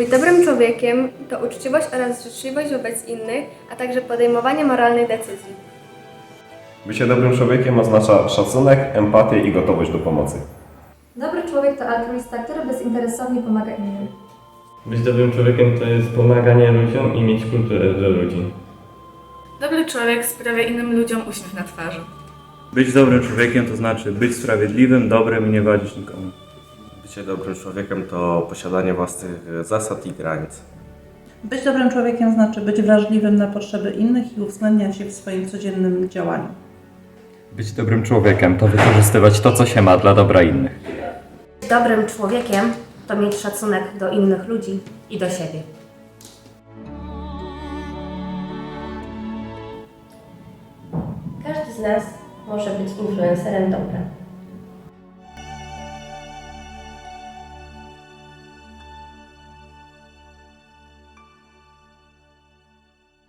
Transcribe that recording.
Być dobrym człowiekiem to uczciwość oraz życzliwość wobec innych, a także podejmowanie moralnych decyzji. Bycie dobrym człowiekiem oznacza szacunek, empatię i gotowość do pomocy. Dobry człowiek to altruista, który bezinteresownie pomaga innym. Być dobrym człowiekiem to jest pomaganie ludziom i mieć kulturę dla ludzi. Dobry człowiek sprawia innym ludziom uśmiech na twarzy. Być dobrym człowiekiem to znaczy być sprawiedliwym, dobrym i nie wadzić nikomu. Bycie dobrym człowiekiem to posiadanie własnych zasad i granic. Być dobrym człowiekiem znaczy być wrażliwym na potrzeby innych i uwzględniać je w swoim codziennym działaniu. Być dobrym człowiekiem to wykorzystywać to, co się ma dla dobra innych. Dobrym człowiekiem to mieć szacunek do innych ludzi i do siebie. Każdy z nas może być influencerem dobra.